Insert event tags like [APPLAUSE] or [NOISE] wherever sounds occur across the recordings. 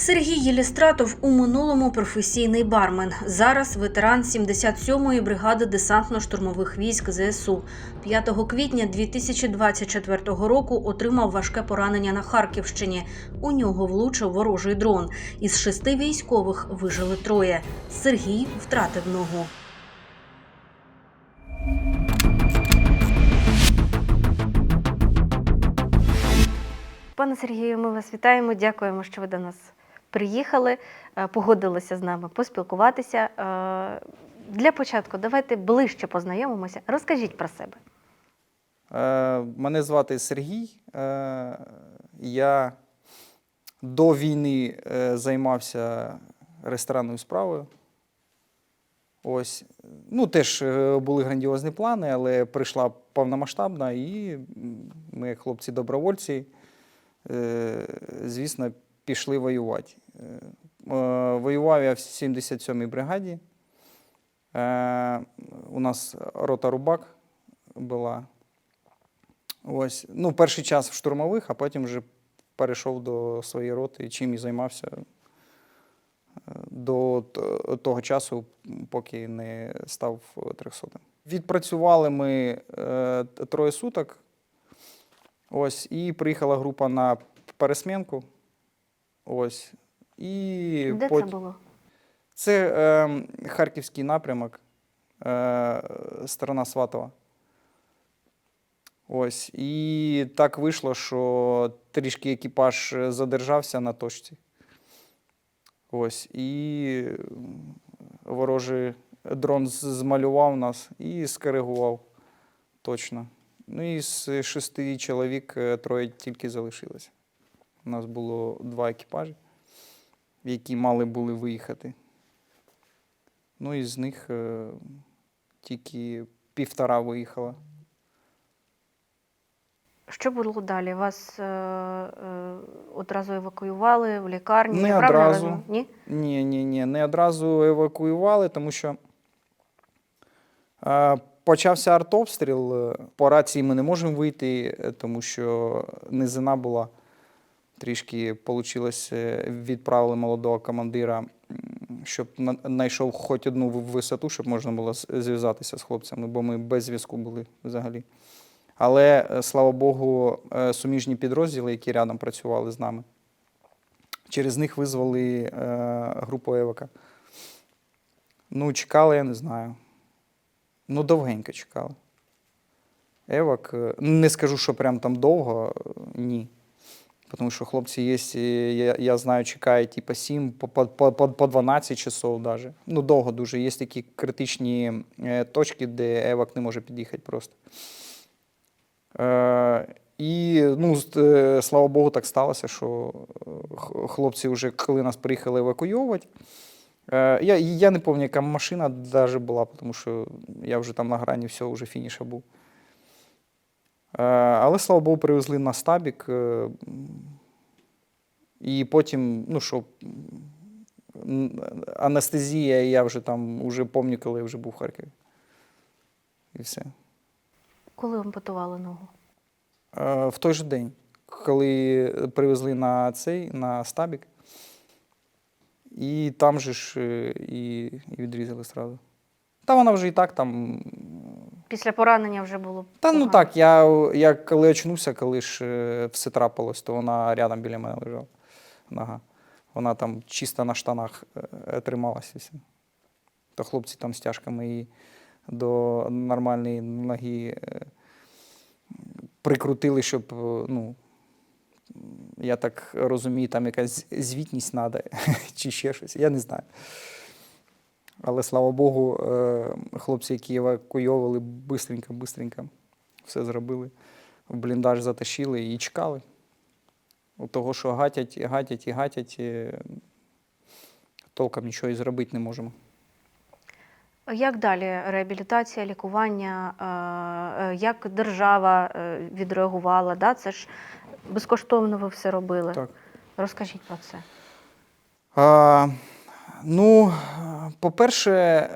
Сергій Єлістратов у минулому професійний бармен. Зараз ветеран 77-ї бригади десантно-штурмових військ ЗСУ. 5 квітня 2024 року отримав важке поранення на Харківщині. У нього влучив ворожий дрон. Із шести військових вижили троє. Сергій втратив ногу. Пане Сергію, ми вас вітаємо. Дякуємо, що ви до нас приїхали, е, погодилися з нами поспілкуватися. Е, Для початку давайте ближче познайомимося. Розкажіть про себе. Е, Мене звати Сергій. Я до війни займався ресторанною справою. Ось. Ну, теж були грандіозні плани, але прийшла повномасштабна, і ми, хлопці-добровольці, звісно, пішли воювати. Е, е, Воював я в 77-й бригаді. Е, У нас рота Рубак була. Ось. Ну, перший час в штурмових, а потім вже перейшов до своєї роти, чим і займався до того часу, поки не став трьохсотим. Відпрацювали ми троє суток. Ось, і приїхала група на пересмінку. Ось. І Де пот- це було? це е, харківський напрямок, е, сторона Сватова. Ось. І так вийшло, що трішки екіпаж задержався на точці. Ось. І ворожий дрон змалював нас і скоригував точно. Ну і з шести чоловік е, троє тільки залишилося. У нас було два екіпажі, які мали були виїхати. Ну, і з них е, тільки півтора виїхала. Що було далі? Вас е, е, одразу евакуювали в лікарню? Не правильно одразу. розумію? Ні? Ні, ні, ні, не одразу евакуювали, тому що е, почався артобстріл. По рації ми не можемо вийти, е, тому що низина була. Трішки вийшло, відправили молодого командира, щоб знайшов хоч одну висоту, щоб можна було зв'язатися з хлопцями, бо ми без зв'язку були взагалі. Але, е, слава Богу, е, суміжні підрозділи, які рядом працювали з нами, через них визвали е, групу Евака. Ну, чекали, я не знаю. Ну, довгенько чекали. Евак, е, не скажу, що прям там довго, е, ні. Тому що хлопці є, я, я знаю, чекають по 7, по, по, по, по- по 12 часов навіть. Ну, довго дуже. Є такі критичні е, точки, де Евак не може під'їхати просто. Е, і, ну, е, слава Богу, так сталося, що хлопці вже, коли нас приїхали евакуйовувати, е, я, я не пам'ятаю, яка машина навіть була, тому що я вже там на грані всього, вже фініша був. Але, слава Богу, привезли на стабік. І потім, ну що, анестезія, і я вже там уже пам'ятаю, коли я вже був в Харкові. І все. Коли ампутували ногу? Е, В той же день, коли привезли на цей, на стабік, і там же ж е, і, і відрізали сразу. Та вона вже і так там. Після поранення вже було. Та ну погано. так, я, я коли очнувся, коли ж е, все трапилось, то вона рядом біля мене лежала. Нога. Вона там чисто на штанах е, трималася. То хлопці там стяжками її до нормальної ноги е, прикрутили, щоб, е, ну, я так розумію, там якась звітність треба, [LAUGHS] чи ще щось, я не знаю. Але слава Богу, е, хлопці, які евакуйовували, бистренько, бистренько все зробили. В бліндаж затащили і чекали. Того, що гатять, гатять і гатять, толком нічого і зробити не можемо. Як далі реабілітація, лікування, е, е, як держава е, відреагувала? Да? Це ж безкоштовно ви все робили. Так. Розкажіть про це. А, ну, по-перше,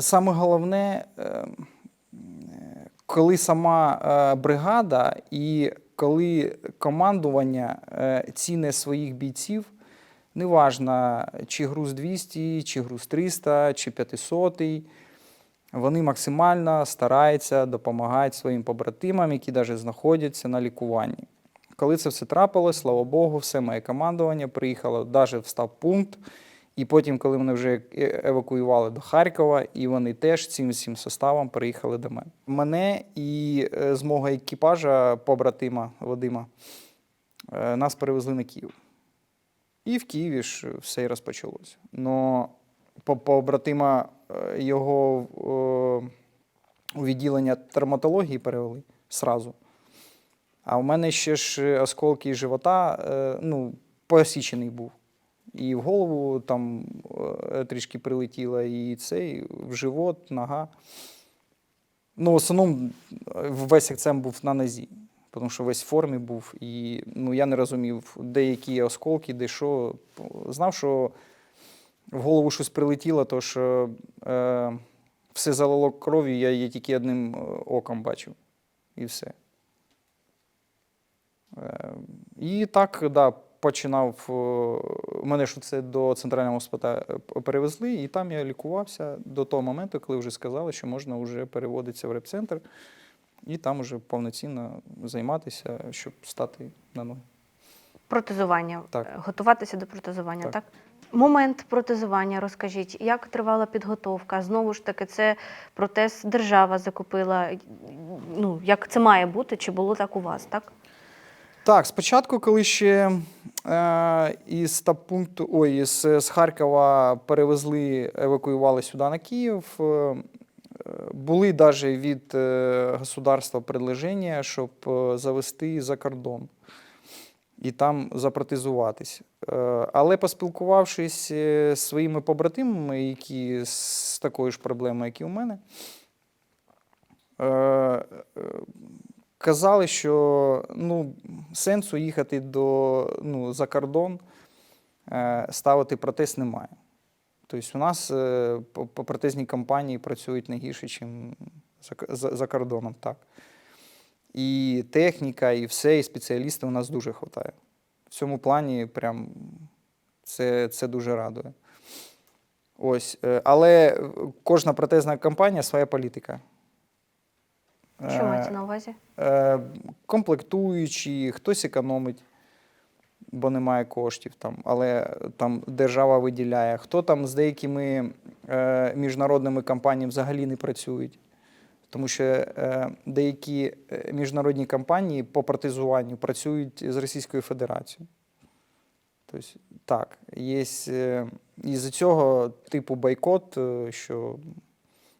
саме головне, коли сама бригада і коли командування е, ціни своїх бійців, Неважно, чи груз 200, чи груз 300, чи 500. Вони максимально стараються допомагати своїм побратимам, які навіть знаходяться на лікуванні. Коли це все трапилось, слава Богу, все моє командування приїхало навіть в стаб пункт. І потім, коли мене вже е- евакуювали до Харкова, і вони теж цим всім составом приїхали до мене. Мене і е, з мого екіпажа, побратима Вадима, е, нас перевезли на Київ. І в Києві ж все і розпочалося. Но побратима його у відділення травматології перевели сразу. А у мене ще ж осколки живота, ну, посічений був. І в голову там е, трішки прилетіло, і цей, в живот, нога. Ну, в основному е, весь акцент був на нозі, тому що весь в формі був. І ну, я не розумів, де які осколки, де що. Знав, що в голову щось прилетіло, то що е, все залило кров'ю, я її тільки одним е, оком бачив. І все. Е, І так, да, починав. е, Мене ж це до центрального госпіталю перевезли, і там я лікувався до того моменту, коли вже сказали, що можна вже переводитися в репцентр і там вже повноцінно займатися, щоб стати на ноги. Протезування. Так. Е, Готуватися до протезування, так. Так. Момент протезування, розкажіть, як тривала підготовка? Знову ж таки, це протез держава закупила. Ну, як це має бути? Чи було так у вас, так? Так, спочатку, коли ще е, із стаб-пункту, ой, із, з Харкова перевезли, евакуювали сюди на Київ, е, е, були навіть від е, государства предложення, щоб е, завести за кордон і там запротезуватись. Е, але поспілкувавшись е, з своїми побратимами, які з такою ж проблемою, як і у мене, е, е, казали, що ну, сенсу їхати до, ну, за кордон, е, ставити протез немає. Тобто у нас е, по компанії працюють не гірше, ніж за, за, кордоном. Так. І техніка, і все, і спеціалістів у нас дуже вистачає. В цьому плані прям це, це дуже радує. Ось. е, Але кожна протезна компанія своя політика. Що Е, мається на увазі? е, комплектуючі, хтось економить, бо немає коштів, там, але там держава виділяє. Хто там з деякими е, міжнародними компаніями взагалі не працюють. Тому що деякі міжнародні компанії по протезуванню працюють з Російською Федерацією. Тобто, так, є із цього типу бойкот, що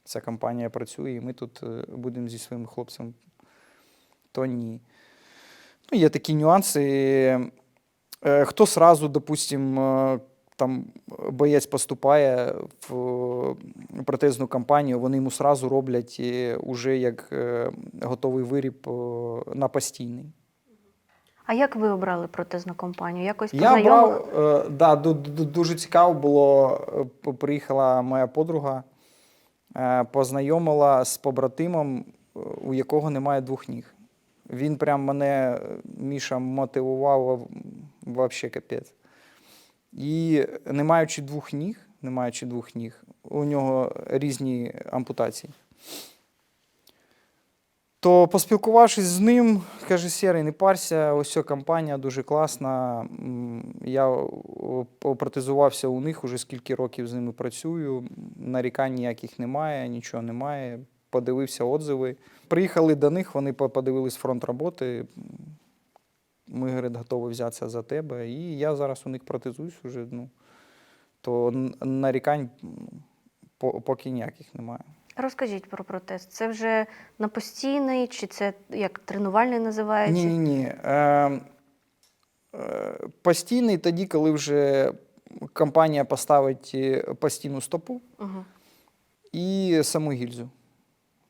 ця компанія працює, і ми тут е, будемо зі своїми хлопцями, то ні. Ну, є такі нюанси. Е, Хто сразу, допустимо, там боєць поступає в е, протезну компанію, вони йому сразу роблять е, уже як е, готовий виріб е, на постійний. А як ви обрали протезну компанію? Якось Я познайомили? брав, е, да, ду- ду- дуже цікаво було. е, Приїхала моя подруга, е, познайомила з побратимом, е, у якого немає двох ніг. Він прям мене, е, Міша, мотивував взагалі капець. І не маючи двох ніг, не маючи двох ніг, у нього різні ампутації. То поспілкувавшись з ним, каже, Сєрий, не парся, ось ця компанія дуже класна. Я о, протезувався у них, уже скільки років з ними працюю. Нарікань ніяких немає, нічого немає. Подивився отзиви. Приїхали до них, вони по- подивились фронт роботи. Ми, говорить, готові взятися за тебе. І я зараз у них протезуюсь уже. Ну, то нарікань поки ніяких немає. Розкажіть про протез. Це вже на постійний, чи це як тренувальний називається? Ні, ні, ні. Е, е, постійний тоді, коли вже компанія поставить е, постійну стопу Угу. і саму гільзу.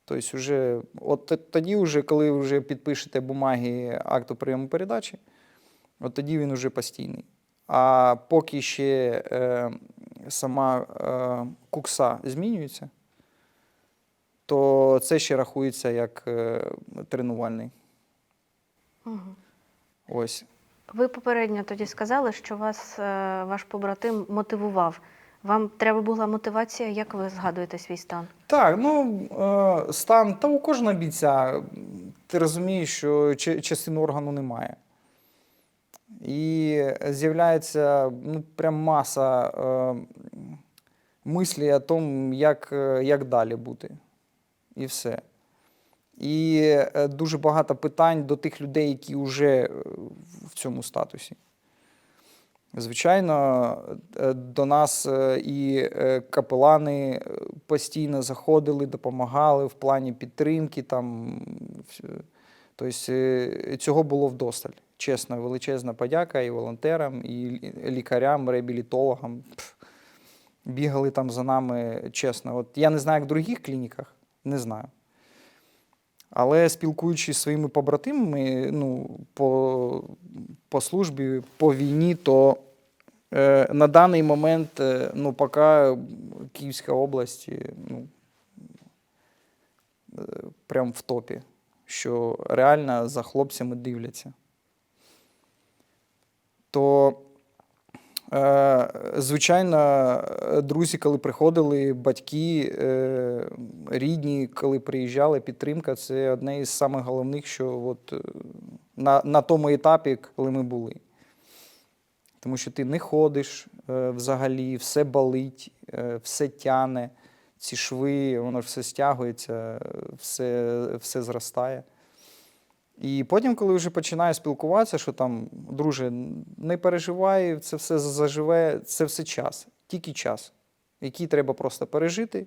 Тобто, вже, от тоді, вже, коли вже підпишете бумаги акту прийому передачі, от тоді він вже постійний. А поки ще е, сама е, кукса змінюється, то це ще рахується як е, тренувальний. Угу. Ось. Ви попередньо тоді сказали, що вас е, ваш побратим мотивував. Вам треба була мотивація, як ви згадуєте свій стан? Так, ну е, стан та у кожного бійця. Ти розумієш, що ча- частини органу немає. І з'являється ну, прям маса е, мислі о тому, як, як далі бути. І все. І е, дуже багато питань до тих людей, які вже е, в цьому статусі. Звичайно, е, до нас і капелани постійно заходили, допомагали в плані підтримки. Там, тобто, цього було вдосталь. Чесно, величезна подяка і волонтерам, і лікарям, реабілітологам. Бігали там за нами, чесно. От я не знаю, як в других клініках, не знаю. Але спілкуючись зі своїми побратимами ну, по, по службі, по війні, то е, на даний момент, е, ну, поки Київська область е, ну, е, прям в топі, що реально за хлопцями дивляться. То, звичайно, е, друзі, коли приходили, батьки, е, рідні, коли приїжджали, підтримка це одне із самих головних, що от, е, на, на тому етапі, коли ми були. Тому що ти не ходиш взагалі, все болить, все тяне, ці шви, воно ж все стягується, все, все зростає. І потім, коли вже починаю спілкуватися, що там, друже, не переживай, це все заживе, це все час, тільки час, який треба просто пережити,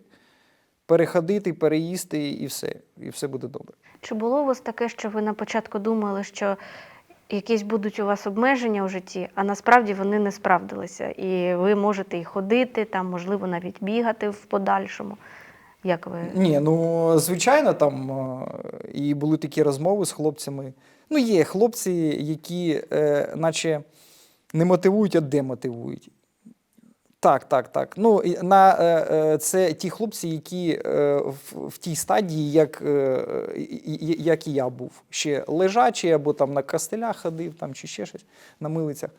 переходити, переїсти і все. І все буде добре. Чи було у вас таке, що ви на початку думали, що якісь будуть у вас обмеження у житті, а насправді вони не справдилися, і ви можете і ходити, там, можливо, навіть бігати в подальшому? Як ви? Ні, ну звичайно, там е, і були такі розмови з хлопцями. Ну, є хлопці, які е, наче не мотивують, а демотивують. Так, так, так. Ну, на, е, е, це ті хлопці, які е, в, в тій стадії, як, е, як і я був. Ще лежачий або там на костелях ходив, там, чи ще щось на милицях.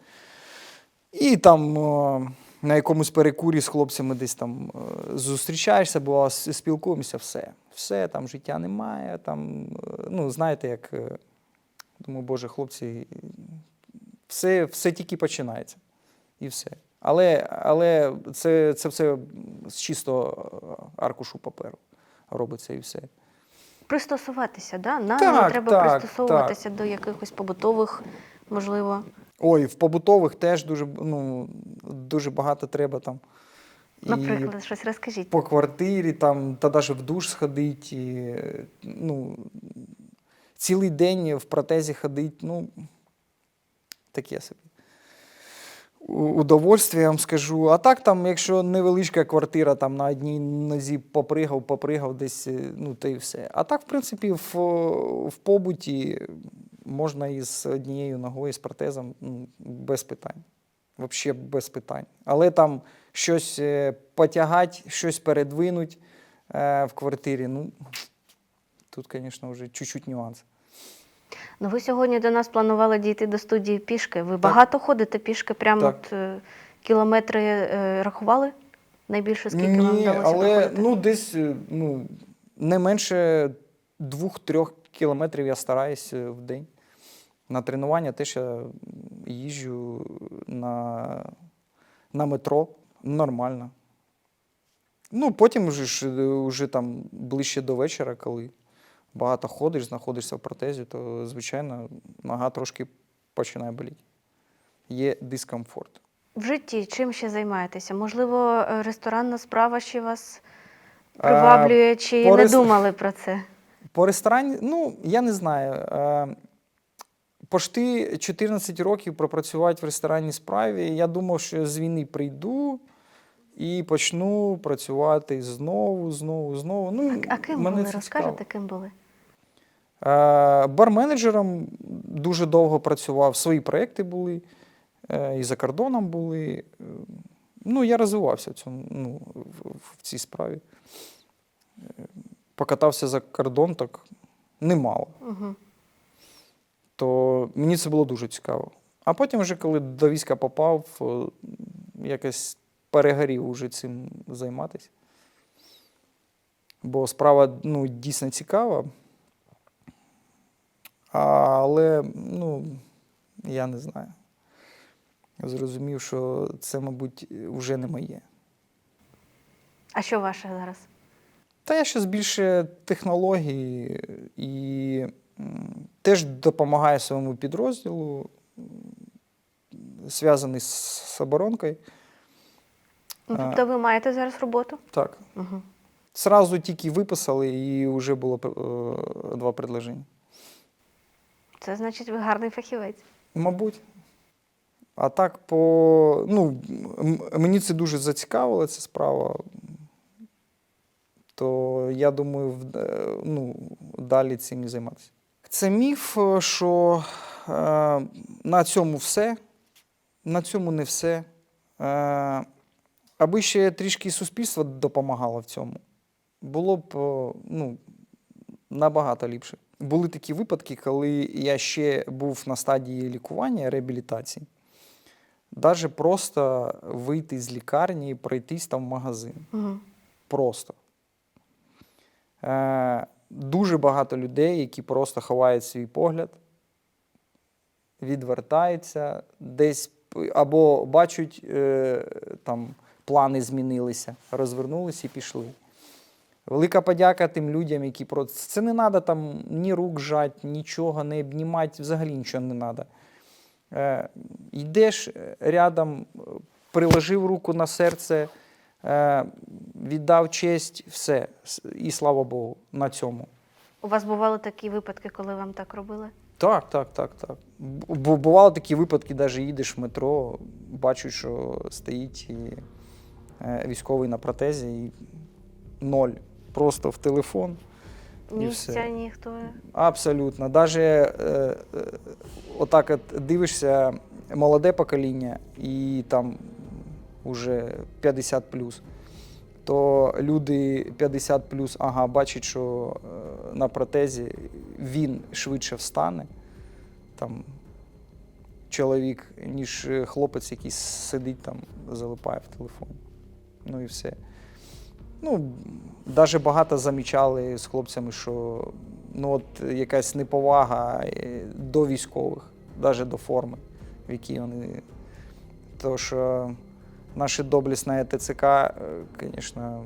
І там е, на якомусь перекурі з хлопцями десь там е, зустрічаєшся, с- спілкуємося, все. Все, там життя немає. Там, е, ну, знаєте, як. е, Думаю, Боже, хлопці, все, все тільки починається. І все. Але, але це, це все з чисто аркушу паперу робиться і все. Пристосуватися, да? Нам Так, треба так, пристосовуватися до якихось побутових, можливо. Ой, в побутових теж дуже, ну, дуже багато треба там. І Наприклад, щось розкажіть. по квартирі, там, та навіть в душ сходить, і, ну, цілий день в протезі ходить, ну, таке собі. Удовольствие, я вам скажу. А так, там, якщо невеличка квартира, там на одній нозі попригав, попригав десь, ну, та й все. А так, в принципі, в, в побуті можна із однією ногою, з протезом, ну, без питань. Взагалі без питань. Але там щось е, потягати, щось передвинуть е, в квартирі, ну, тут, звісно, вже чуть-чуть нюанс. Ну, ви сьогодні до нас планували дійти до студії пішки. Ви багато ходите пішки, прямо Так. от, е, кілометри е, рахували? Найбільше скільки вам вдалося але проходити? ну, десь ну, не менше двох-трьох кілометрів я стараюсь в день. На тренування теж я їжджу на, на метро нормально. Ну, потім вже, е, вже там ближче до вечора, коли багато ходиш, знаходишся в протезі, то, звичайно, нога трошки починає боліти. Є дискомфорт. В житті чим ще займаєтеся? Можливо, е, ресторанна справа ще вас приваблює, чи по не рес- думали про це? По ресторані, ну, я не знаю. Пошти 14 років пропрацювати в ресторанній справі. Я думав, що з війни прийду і почну працювати знову, знову, знову. Ну, А ким мене були? Розкажете, ким були? Е, Барменеджером дуже довго працював, свої проекти були, е, і за кордоном були. Е, Ну, я розвивався в, цьому, ну, в, в цій справі. Покатався за кордон так немало. Угу. То мені це було дуже цікаво. А потім, вже коли до війська попав, е, якось перегорів уже цим займатися. Бо справа ну, дійсно цікава. Але, ну, я не знаю. Зрозумів, що це, мабуть, вже не моє. А що ваше зараз? Та я щось більше технологій і теж допомагаю своєму підрозділу, зв'язаний з, з оборонкою. Ну, тобто ви маєте зараз роботу? Так. Угу. Сразу тільки виписали, і вже було е, два предложення. Це значить, ви гарний фахівець. Мабуть. А так, по. Ну, мені це дуже зацікавила ця справа. То я думаю, в- е, ну, далі цим і займатися. Це міф, е, що е, на цьому все, на цьому не все. Е, аби ще трішки суспільство допомагало в цьому, було б ну, набагато ліпше. Були такі випадки, коли я ще був на стадії лікування, реабілітації. Навіть просто вийти з лікарні і пройтись там в магазин. Угу. Просто. Е, дуже багато людей, які просто ховають свій погляд, відвертаються, десь або бачать, е, там плани змінилися, розвернулися і пішли. Велика подяка тим людям, які просто. Це не треба там ні рук жати, нічого не обнімати, взагалі нічого не треба. Е, йдеш рядом, приложив руку на серце, е, віддав честь, все. І слава Богу, на цьому. У вас бували такі випадки, коли вам так робили? Так, так, так, так. Бу- Бували такі випадки, навіть їдеш в метро, бачу, що стоїть і, е, військовий на протезі і ноль. Просто в телефон. Місця ніхто. Абсолютно. Даже е, е, отак от дивишся молоде покоління і там уже 50 то люди 50 плюс, ага, бачать, що е, на протезі він швидше встане. Там чоловік, ніж хлопець, який сидить там, залипає в телефоні. Ну і все. Ну, навіть багато замічали з хлопцями, що ну, от якась неповага е, до військових, навіть до форми, в якій вони. Тому що наше доблісне ТЦК, звісно,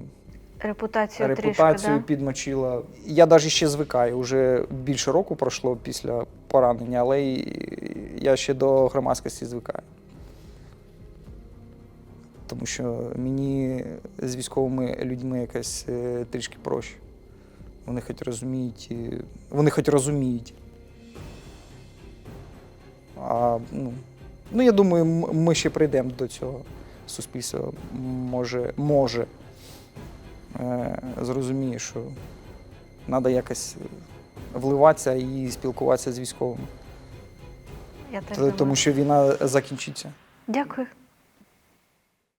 Репутацію, репутацію трішки, да? підмочила. Я навіть ще звикаю. Уже більше року пройшло після поранення, але я ще до громадськості звикаю. Тому що мені з військовими людьми якось е, трішки проще. Вони хоч розуміють, е, вони хоч розуміють. А, ну, ну, я думаю, ми ще прийдемо до цього. Суспільство може, може е, зрозуміє, що треба якось вливатися і спілкуватися з військовими, Я так Тому думаю. тому що війна закінчиться. Дякую.